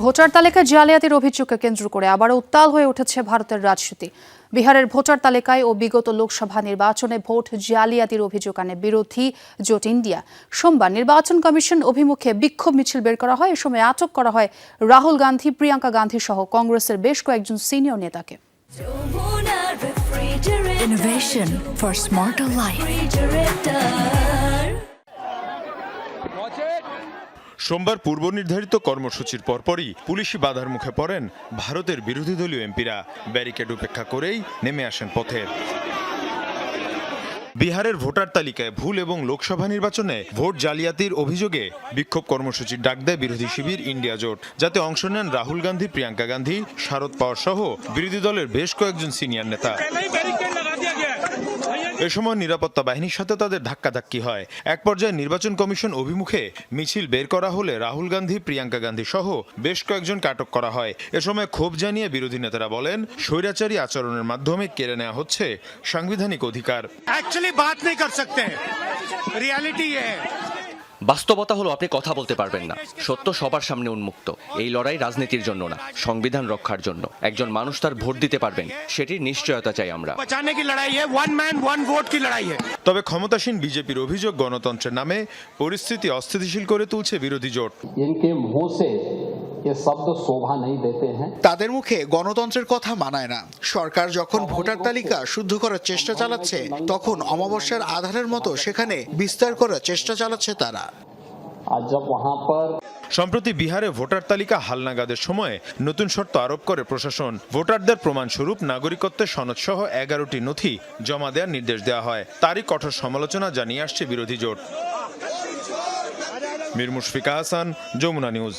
Voter তালিকায় জালিয়াতির অভিযোগকে কেন্দ্র করে আবারও উত্তাল হয়ে উঠেছে ভারতের রাজনীতি। বিহারের ভোটার তালিকায় ও বিগত লোকসভা নির্বাচনে ভোট জালিয়াতির অভিযোগ আনে বিরোধী জোট ইন্ডিয়া। সোমবার নির্বাচন কমিশন অভিমুখে বিক্ষোভ মিছিল বের করা হয়। এ সময় আটক করা হয় রাহুল গান্ধী প্রিয়াঙ্কা গান্ধী সহ কংগ্রেসের বেশ কয়েকজন সিনিয়র নেতাকে। Innovation for smarter life. সোমবার পূর্ব নির্ধারিত কর্মসূচির পরপরই পুলিশি বাধার মুখে পড়েন ভারতের বিরোধী দলীয় এমপিরা। ব্যারিকেড উপেক্ষা করেই নেমে আসেন পথে। বিহারের ভোটার তালিকায় ভুল এবং লোকসভা নির্বাচনে ভোট জালিয়াতির অভিযোগে বিক্ষোভ কর্মসূচির ডাক দেয় বিরোধী শিবির ইন্ডিয়া জোট। যাতে অংশ নেন রাহুল গান্ধী, প্রিয়াঙ্কা গান্ধী, শারদ পাওয়ার সহ বিরোধী দলের বেশ কয়েকজন সিনিয়র নেতা। এ সময় নিরাপত্তা বাহিনীর সাথে তাদের ধাক্কাধাক্কি হয়। এক পর্যায়ে নির্বাচন কমিশন অভিমুখে মিছিল বের করা হলে রাহুল গান্ধী, প্রিয়াঙ্কা গান্ধী সহ বেশ কয়েকজনকে আটক করা হয়। এ সময় ক্ষোভ জানিয়ে বিরোধী নেতারা বলেন, স্বৈরাচারী আচরণের মাধ্যমে কেড়ে নেওয়া হচ্ছে সাংবিধানিক অধিকার। অ্যাকচুয়ালি বাত নেই কর সকতে। রিয়ালিটি বাস্তবতা হলো আপনি কথা বলতে পারবেন না। সত্য সবার সামনে উন্মুক্ত। এই লড়াই রাজনীতির জন্য না সংবিধান রক্ষার জন্য। একজন মানুষ তার ভোট দিতে পারবেন সেটির নিশ্চয়তা চাই আমরা। তবে ক্ষমতাসীন বিজেপির অভিযোগ গণতন্ত্রের নামে পরিস্থিতি অস্থিতিশীল করে তুলছে বিরোধী জোট। ये शब्द शोभा नहीं देते हैं তাদের মুখে গণতন্ত্রের কথা মানায় না সরকার যখন ভোটার তালিকা শুদ্ধ করার চেষ্টা চালাচ্ছে তখন অমাবস্যার আধারের মতো সেখানে বিস্তার করার চেষ্টা চালাচ্ছে তারা आज जब वहां पर সম্প্রতি বিহারে ভোটার তালিকা হালনাগাদের সময় নতুন শর্ত আরোপ করে প্রশাসন ভোটারদের প্রমাণস্বরূপ নাগরিকত্বের সনদ সহ এগারোটি নথি জমা দেওয়ার নির্দেশ দেওয়া হয় তারই কঠোর সমালোচনা জানিয়ে আসছে বিরোধী জোট মীর মুশফিকা হাসান যমুনা নিউজ